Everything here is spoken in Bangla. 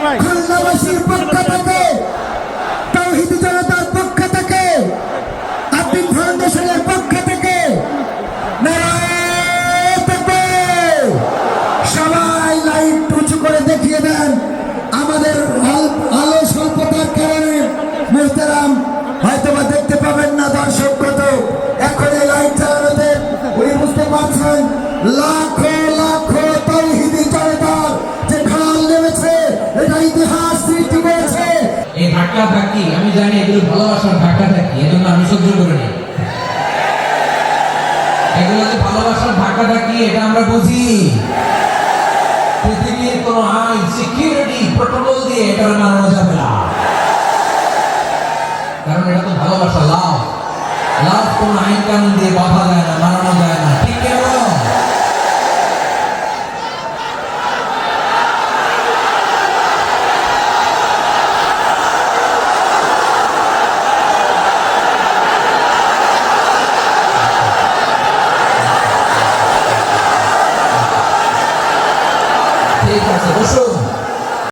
খুলনাবাসীর পক্ষ থেকে তৌহিদ জনতার পক্ষ থেকে আব্দিন ফাউন্ডেশনের পক্ষ থেকে সবাই লাইট উঁচু করে দেখিয়ে দেন আমাদের আলো স্বল্পতার কারণে। মোহতারাম, হয়তোবা দেখতে পাবেন না দর্শক কত। এখন এই লাইট চালানোতে উনি বুঝতে পারছেন লাখো লাখো ধাক্কা ধাক্কি আমি জানি এগুলো ভালোবাসার ধাক্কা ধাক্কি এজন্য আমি সহ্য করে নিই এগুলো যে ভালোবাসার ধাক্কা ধাক্কি এটা আমরা বুঝি। পৃথিবীর কোন আইন সিকিউরিটি প্রোটোকল দিয়ে এটা মানানো যাবে না। কারণ এটা তো ভালোবাসা লাভ লাভ কোন আইন কানুন দিয়ে বাধা যায় না Tá Obrigado, professor.